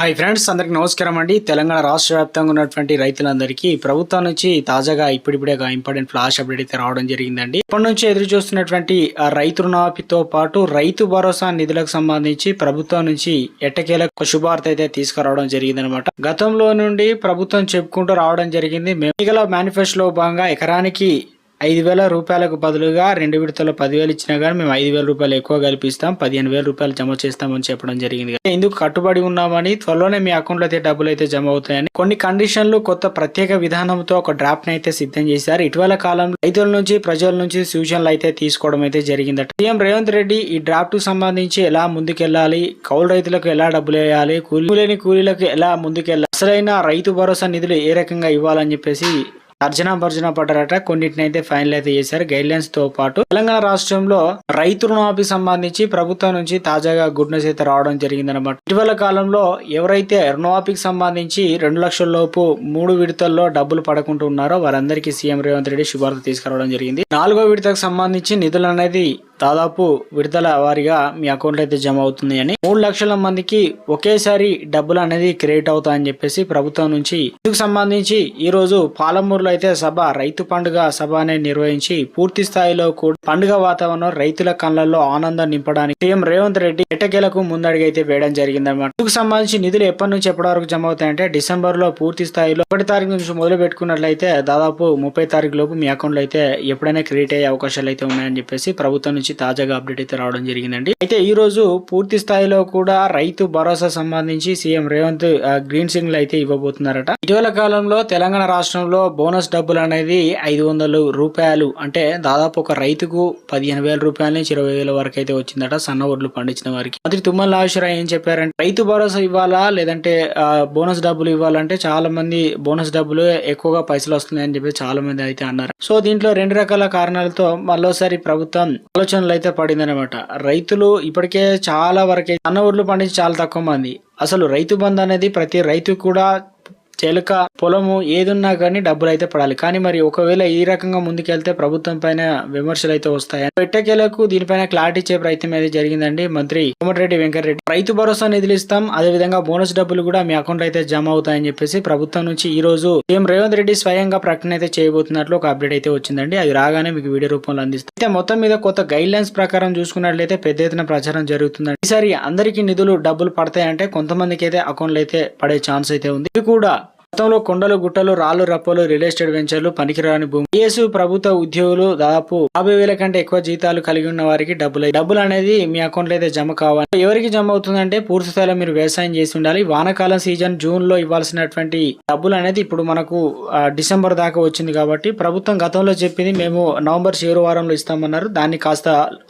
Hi friends అందరికి నమస్కారం అండి. తెలంగాణ రాష్ట్ర వ్యాప్తంగా ఉన్నటువంటి రైతులందరికీ ప్రభుత్వం నుంచి తాజాగా ఇప్పుడిప్పుడే ఒక ఇంపార్టెంట్ ఫ్లాష్ అప్డేట్ అయితే రావడం జరిగిందండి. ఇప్పటి నుంచి ఎదురు చూస్తున్నటువంటి ఆ రైతు రుణమాఫీతో పాటు రైతు భరోసా నిధులకు సంబంధించి ప్రభుత్వం నుంచి ఎట్టకేలకు శుభార్త అయితే తీసుకురావడం జరిగిందనమాట గతంలో నుండి ప్రభుత్వం చెప్పుకుంటూ రావడం జరిగింది. మేము మేనిఫెస్టోలో భాగంగా ఎకరానికి ఐదు వేల రూపాయలకు బదులుగా రెండు విడతలో పదివేలు ఇచ్చినా కానీ మేము ఐదు వేల రూపాయలు ఎక్కువ కల్పిస్తాం పదిహేను వేల రూపాయలు జమ చేస్తామని చెప్పడం జరిగింది. ఎందుకు కట్టుబడి ఉన్నామని త్వరలోనే మీ అకౌంట్లో అయితే డబ్బులు అయితే జమ అవుతాయని కొన్ని కండిషన్లు కొత్త ప్రత్యేక విధానంతో ఒక డ్రాఫ్ట్ని అయితే సిద్ధం చేశారు. ఇటీవల కాలంలో రైతుల నుంచి ప్రజల నుంచి సూచనలు అయితే తీసుకోవడం అయితే జరిగిందట. సీఎం రేవంత్ రెడ్డి ఈ డ్రాఫ్ట్కు సంబంధించి ఎలా ముందుకెళ్ళాలి కౌలు రైతులకు ఎలా డబ్బులు వేయాలి కూలి లేని కూలీలకు ఎలా ముందుకెళ్ళాలి అసలైన రైతు భరోసా నిధులు ఏ రకంగా ఇవ్వాలని చెప్పేసి తర్జనా భర్జన పడ్డారట. కొన్నిటిని అయితే ఫైనల్ అయితే చేశారు. గైడ్ లైన్స్తో పాటు తెలంగాణ రాష్ట్రంలో రైతు రుణమాఫీ సంబంధించి ప్రభుత్వం నుంచి తాజాగా గుడ్ న్యూస్ అయితే రావడం జరిగిందనమాట ఇటీవల కాలంలో ఎవరైతే రుణమాఫీకి సంబంధించి రెండు లక్షల లోపు మూడు విడతల్లో డబ్బులు పడకుండా ఉన్నారో వారందరికీ సీఎం రేవంత్ రెడ్డి శుభార్త తీసుకురావడం జరిగింది. నాలుగో విడతకు సంబంధించి నిధులు అనేది దాదాపు విడుదల వారిగా మీ అకౌంట్లో అయితే జమ అవుతుంది అని. మూడు లక్షల మందికి ఒకేసారి డబ్బులు అనేది క్రియేట్ అవుతాయని చెప్పేసి ప్రభుత్వం నుంచి ఇందుకు సంబంధించి ఈ రోజు పాలమూరులో అయితే సభ రైతు పండుగ సభ అనేది నిర్వహించి పూర్తి స్థాయిలో కూడా పండుగ వాతావరణం రైతుల కళ్ళల్లో ఆనందం నింపడానికి సీఎం రేవంత్ రెడ్డి ఎటకేలకు ముందడిగైతే అయితే వేయడం జరిగిందన్నమాట. ఇందుకు సంబంధించి నిధులు ఎప్పటి నుంచి ఎప్పటి వరకు జమ అవుతాయంటే డిసెంబర్లో పూర్తి స్థాయిలో ఒకటి తారీఖు నుంచి మొదలు పెట్టుకున్నట్లయితే దాదాపు ముప్పై తారీఖు లోపు మీ అకౌంట్లో అయితే ఎప్పుడైనా క్రియేట్ అయ్యే అవకాశాలు అయితే ఉన్నాయని చెప్పేసి ప్రభుత్వం నుంచి తాజాగా అప్డేట్ అయితే రావడం జరిగిందండి. అయితే ఈ రోజు పూర్తి స్థాయిలో కూడా రైతు భరోసా సంబంధించి సీఎం రేవంత్ గ్రీన్ సిగ్నల్ అయితే ఇవ్వబోతున్నారట. ఇటీవల కాలంలో తెలంగాణ రాష్ట్రంలో బోనస్ డబ్బులు అనేది ఐదు వందలు రూపాయలు అంటే దాదాపు ఒక రైతుకు పదిహేను వేల రూపాయల నుంచి ఇరవై వేల వరకు అయితే వచ్చిందట సన్న ఒడ్లు పండించిన వారికి. మంత్రి తుమ్మల నాగేశ్వరరావు ఏం చెప్పారంటే రైతు భరోసా ఇవ్వాలా లేదంటే బోనస్ డబ్బులు ఇవ్వాలంటే చాలా మంది బోనస్ డబ్బులు ఎక్కువగా పైసలు వస్తున్నాయని చెప్పి చాలా మంది అయితే అన్నారు. సో దీంట్లో రెండు రకాల కారణాలతో మరోసారి ప్రభుత్వం ఆలోచన ఆలోచనలు అయితే పడిందనమాట రైతులు ఇప్పటికే చాలా వరకే అన్న ఊర్లు పండించి చాలా తక్కువ మంది. అసలు రైతు బంధు అనేది ప్రతి రైతు కూడా చెలక పొలము ఏదున్నా కానీ డబ్బులు అయితే పడాలి. కానీ మరి ఒకవేళ ఈ రకంగా ముందుకెళ్తే ప్రభుత్వం పైన విమర్శలు అయితే వస్తాయి? పెట్టకేలకు దీనిపైన క్లారిటీ ఇచ్చే ప్రయత్నం అయితే జరిగిందండి మంత్రి కోమటిరెడ్డి వెంకటరెడ్డి. రైతు భరోసా నిధులు ఇస్తాం అదే విధంగా బోనస్ డబ్బులు కూడా మీ అకౌంట్ అయితే జమ అవుతాయని చెప్పేసి ప్రభుత్వం నుంచి ఈ రోజు సీఎం రేవంత్ రెడ్డి స్వయంగా ప్రకటన అయితే చేయబోతున్నట్లు ఒక అప్డేట్ అయితే వచ్చిందండి. అది రాగానే మీకు వీడియో రూపంలో అందిస్తాం. అయితే మొత్తం మీద కొత్త గైడ్ లైన్స్ ప్రకారం చూసుకున్నట్లయితే పెద్ద ఎత్తున ప్రచారం జరుగుతుందండి. ఈసారి అందరికీ నిధులు డబ్బులు పడతాయంటే కొంతమందికి అయితే అకౌంట్లు అయితే పడే ఛాన్స్ అయితే ఉంది. ఇది కూడా గతంలో కొండలు గుట్టలు రాళ్ళు రప్పలు రియల్ ఎస్టేట్ వెంచర్లు పనికిరాని భూమి. ఏసు ప్రభుత్వ ఉద్యోగులు దాదాపు యాభై వేల కంటే ఎక్కువ జీతాలు కలిగి ఉన్న వారికి డబ్బులు. డబ్బులు అనేది మీ అకౌంట్లో అయితే జమ కావాలి. ఎవరికి జమ అవుతుందంటే పూర్తి స్థాయిలో మీరు వ్యవసాయం చేసి ఉండాలి. వానాకాలం సీజన్ జూన్లో ఇవ్వాల్సినటువంటి డబ్బులు అనేది ఇప్పుడు మనకు డిసెంబర్ దాకా వచ్చింది కాబట్టి ప్రభుత్వం గతంలో చెప్పింది మేము నవంబర్ చివరి వారంలో ఇస్తామన్నారు. దాన్ని కాస్త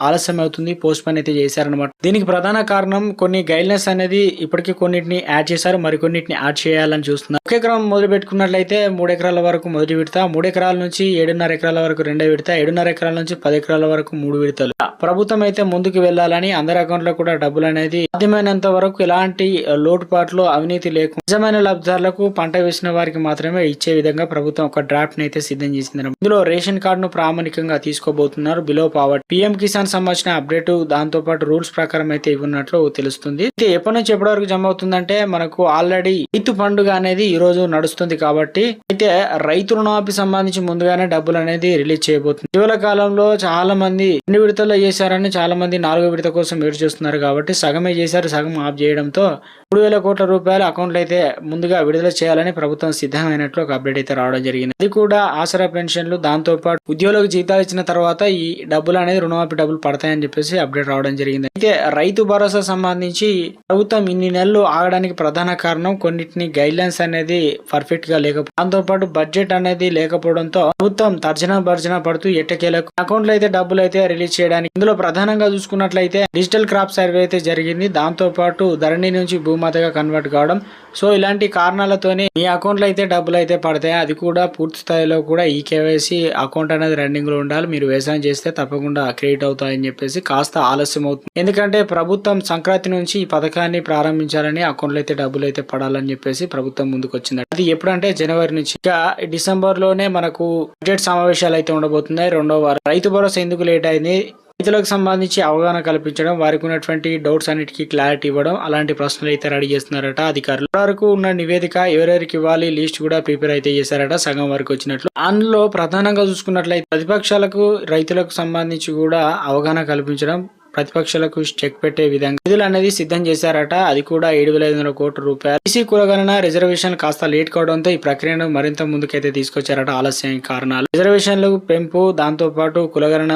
ఆలస్యం అవుతుంది. పోస్ట్ పోన్ అయితే చేశారనమాట దీనికి ప్రధాన కారణం కొన్ని గైడ్లైన్స్ అనేది ఇప్పటికీ కొన్నిటిని యాడ్ చేశారు. మరికొన్నిటిని యాడ్ చేయాలని చూస్తున్నారు. ఒక ఎకరం మొదలు పెట్టుకున్నట్లయితే మూడు ఎకరాల వరకు మొదటి విడత మూడు ఎకరాల నుంచి ఏడున్నర ఎకరాల వరకు రెండో విడత ఏడున్నర ఎకరాల నుంచి పది ఎకరాల వరకు మూడు విడతలు. ప్రభుత్వం అయితే ముందుకు వెళ్ళాలని అందరి అకౌంట్లో కూడా డబ్బులు అనేది సాధ్యమైనంత వరకు ఎలాంటి లోటుపాట్లు అవినీతి లేకుండా నిజమైన లబ్ధిదారులకు పంట వేసిన వారికి మాత్రమే ఇచ్చే విధంగా ప్రభుత్వం ఒక డ్రాఫ్ట్ని అయితే సిద్ధం చేసింది. ఇందులో రేషన్ కార్డును ప్రామాణికంగా తీసుకోబోతున్నారు బిలో పావర్టీ పీఎం కిసాన్ సంబంధించిన అప్డేట్ దాంతో పాటు రూల్స్ ప్రకారం అయితే ఇవ్వనట్లు తెలుస్తుంది. అయితే ఎప్పటి నుంచి ఎప్పటి వరకు జమ అవుతుందంటే మనకు ఆల్రెడీ రైతు పండుగ అనేది ఈ రోజు నడుస్తుంది కాబట్టి అయితే రైతు రుణమాఫీ సంబంధించి ముందుగానే డబ్బులు అనేది రిలీజ్ చేయబోతుంది. ఇటీవల కాలంలో చాలా మంది రెండు విడతల్లో చేశారని చాలా మంది నాలుగో విడత కోసం ఎదురు కాబట్టి సగమే చేశారు సగం ఆఫ్ చేయడంతో మూడు వేల కోట్ల రూపాయల అకౌంట్లు అయితే ముందుగా విడుదల చేయాలని ప్రభుత్వం సిద్ధమైనట్లు ఒక అప్డేట్ అయితే రావడం జరిగింది. అది కూడా ఆసరా పెన్షన్లు దాంతో పాటు ఉద్యోగులకు జీతాలు ఇచ్చిన తర్వాత ఈ డబ్బులు అనేది రుణమాఫీ డబ్బులు పడతాయని చెప్పేసి అప్డేట్ రావడం జరిగింది. అయితే రైతు భరోసా సంబంధించి ప్రభుత్వం ఇన్ని నెలలు ఆగడానికి ప్రధాన కారణం కొన్నిటిని గైడ్ లైన్స్ అనేది పర్ఫెక్ట్గా లేకపోవడం దాంతోపాటు బడ్జెట్ అనేది లేకపోవడంతో ప్రభుత్వం తర్జన భర్జన పడుతూ ఎట్టకేలకు. అకౌంట్లో అయితే డబ్బులు అయితే రిలీజ్ చేయడానికి ఇందులో ప్రధానంగా చూసుకున్నట్లయితే డిజిటల్ క్రాప్ సర్వే అయితే జరిగింది. దాంతో పాటు ధరణి నుంచి భూమాతగా కన్వర్ట్ కావడం. సో ఇలాంటి కారణాలతోనే మీ అకౌంట్లో అయితే డబ్బులు అయితే పడతాయి? అది కూడా పూర్తి స్థాయిలో కూడా ఈ కేవైసీ అకౌంట్ అనేది రన్నింగ్లో ఉండాలి. మీరు వ్యవసాయం చేస్తే తప్పకుండా క్రియేట్ అవుతాయని చెప్పేసి కాస్త ఆలస్యం అవుతుంది. ఎందుకంటే ప్రభుత్వం సంక్రాంతి నుంచి ఈ పథకాన్ని ప్రారంభించాలని అకౌంట్లో అయితే డబ్బులు అయితే పడాలని చెప్పేసి ప్రభుత్వం ముందుకు వచ్చింది అది ఎప్పుడంటే జనవరి నుంచి. ఇక డిసెంబర్లోనే మనకు బడ్జెట్ సమావేశాలు అయితే ఉండబోతున్నాయి రెండో వారం. రైతు భరోసా ఎందుకు లేట్ అయింది? రైతులకు సంబంధించి అవగాహన కల్పించడం వారికి ఉన్నటువంటి డౌట్స్ అన్నిటికీ క్లారిటీ ఇవ్వడం అలాంటి ప్రశ్నలు అయితే రెడీ చేస్తున్నారట అధికారులు. వరకు ఉన్న నివేదిక ఎవరెవరికి ఇవ్వాలి లిస్ట్ కూడా ప్రిపేర్ అయితే చేశారట సగం వరకు వచ్చినట్లు. అందులో ప్రధానంగా చూసుకున్నట్లయితే ప్రతిపక్షాలకు రైతులకు సంబంధించి కూడా అవగాహన కల్పించడం ప్రతిపక్షాలకు చెక్ పెట్టే విధంగా నిధులు అనేది సిద్ధం చేశారట. అది కూడా ఏడు వేల ఐదు వందల కోట్ల రూపాయలు. బీసీ కులగణన రిజర్వేషన్ కాస్త లేట్ కావడంతో ఈ ప్రక్రియను మరింత ముందుకైతే తీసుకొచ్చారట ఆలస్యం కారణాలు. రిజర్వేషన్లు పెంపు దాంతో పాటు కులగణన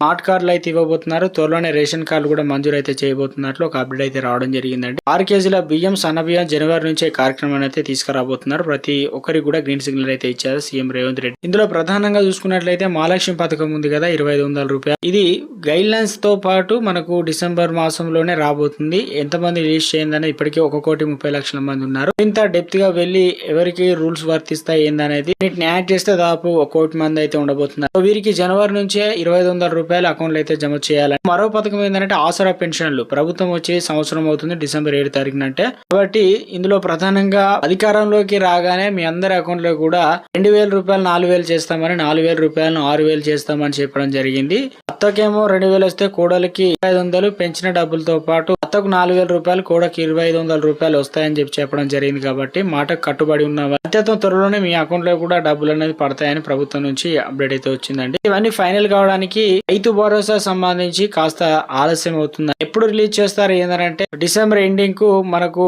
స్మార్ట్ కార్డులు అయితే ఇవ్వబోతున్నారు. త్వరలోనే రేషన్ కార్డు కూడా మంజూరు అయితే చేయబోతున్నట్లు ఒక అప్డేట్ అయితే రావడం జరిగిందండి. ఆరు కేజీల బియ్యం సన్న బియ్యం జనవరి నుంచే కార్యక్రమం అయితే తీసుకురాబోతున్నారు. ప్రతి ఒక్కరికి కూడా గ్రీన్ సిగ్నల్ అయితే ఇచ్చారు సీఎం రేవంత్ రెడ్డి. ఇందులో ప్రధానంగా చూసుకున్నట్లయితే మహాలక్ష్మి పథకం ఉంది కదా ఇరవై ఐదు వందల రూపాయలు. ఇది గైడ్ లైన్స్తో పాటు మనకు డిసెంబర్ మాసంలోనే రాబోతుంది. ఎంతమంది రిలీజ్ చేయిందని ఇప్పటికే ఒక కోటి ముప్పై లక్షల మంది ఉన్నారు. ఇంత డెప్త్గా వెళ్ళి ఎవరికి రూల్స్ వర్తిస్తాయి ఏందనేది? వీటిని యాడ్ చేస్తే దాదాపు ఒక కోటి మంది అయితే ఉండబోతున్నారు. వీరికి జనవరి నుంచే ఇరవై ఐదు వందల రూపాయలు అకౌంట్లో అయితే జమ చేయాలి మరో పథకం ఏంటంటే ఆసరా పెన్షన్లు. ప్రభుత్వం వచ్చి సంవత్సరం అవుతుంది డిసెంబర్ ఏడు తారీఖున అంటే. కాబట్టి ఇందులో ప్రధానంగా అధికారంలోకి రాగానే మీ అందరి అకౌంట్లో కూడా రెండు వేల రూపాయలు నాలుగు వేలు చేస్తామని నాలుగు వేల రూపాయలను ఆరు వేలు చేస్తామని చెప్పడం జరిగింది. అత్తకేమో రెండు వేలు వస్తే కోడలికి ఐదు వందలు పెంచిన డబ్బులతో పాటు అత్తకు నాలుగు వేల రూపాయలు కోడకి ఇరవై ఐదు వందల రూపాయలు వస్తాయని చెప్పి చెప్పడం జరిగింది కాబట్టి మాటకు కట్టుబడి ఉన్న అత్యంత త్వరలోనే మీ అకౌంట్లో కూడా డబ్బులు అనేది పడతాయని ప్రభుత్వం నుంచి అప్డేట్ అయితే వచ్చిందండి. ఇవన్నీ ఫైనల్ కావడానికి రైతు భరోసా సంబంధించి కాస్త ఆలస్యం అవుతుంది. ఎప్పుడు రిలీజ్ చేస్తారు ఏంటంటే డిసెంబర్ ఎండింగ్కు మనకు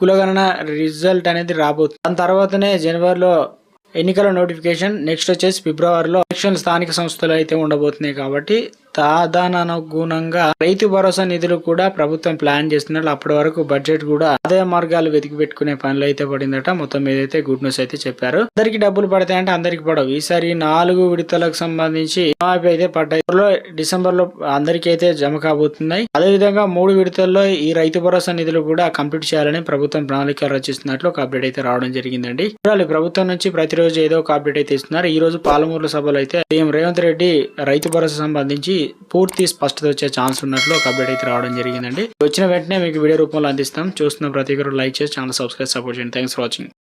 కులగణన రిజల్ట్ అనేది రాబోతుంది. దాని తర్వాతనే జనవరిలో ఎన్నికల నోటిఫికేషన్ నెక్స్ట్ వచ్చేసి ఫిబ్రవరిలో ఎలక్షన్ స్థానిక సంస్థలు అయితే ఉండబోతున్నాయి కాబట్టి తదనుగుణంగా రైతు భరోసా నిధులు కూడా ప్రభుత్వం ప్లాన్ చేస్తున్నట్లు అప్పటి వరకు బడ్జెట్ కూడా ఆదాయ మార్గాలు వెతికి పెట్టుకునే పనులు అయితే పడిందట. మొత్తం ఏదైతే గుడ్ న్యూస్ అయితే చెప్పారు. అందరికి డబ్బులు పడతాయంటే అందరికి పడవు. ఈసారి నాలుగు విడతలకు సంబంధించి మాఫీ అయితే పడ్డాయి. డిసెంబర్లో అందరికీ అయితే జమ కాబోతున్నాయి. అదే విధంగా మూడు విడతల్లో ఈ రైతు భరోసా నిధులు కూడా కంప్లీట్ చేయాలని ప్రభుత్వం ప్రణాళిక రచిస్తున్నట్లు ఒక అప్డేట్ అయితే రావడం జరిగిందండి. చూడాలి ప్రభుత్వం నుంచి ప్రతిరోజు ఏదో ఒక అప్డేట్ అయితే ఇస్తున్నారు. ఈ రోజు పాలమూరు సభలో అయితే సీఎం రేవంత్ రెడ్డి రైతు భరోసా సంబంధించి పూర్తి స్పష్టత వచ్చే ఛాన్స్ ఉన్నట్లు ఒక అప్డేట్ అయితే రావడం జరిగిందండి. వచ్చిన వెంటనే మీకు వీడియో రూపంలో అందిస్తాం. చూస్తున్న ప్రతి ఒక్కరు లైక్ చేసి ఛానల్ సబ్స్క్రైబ్ సపోర్ట్ చేయండి. Thanks for watching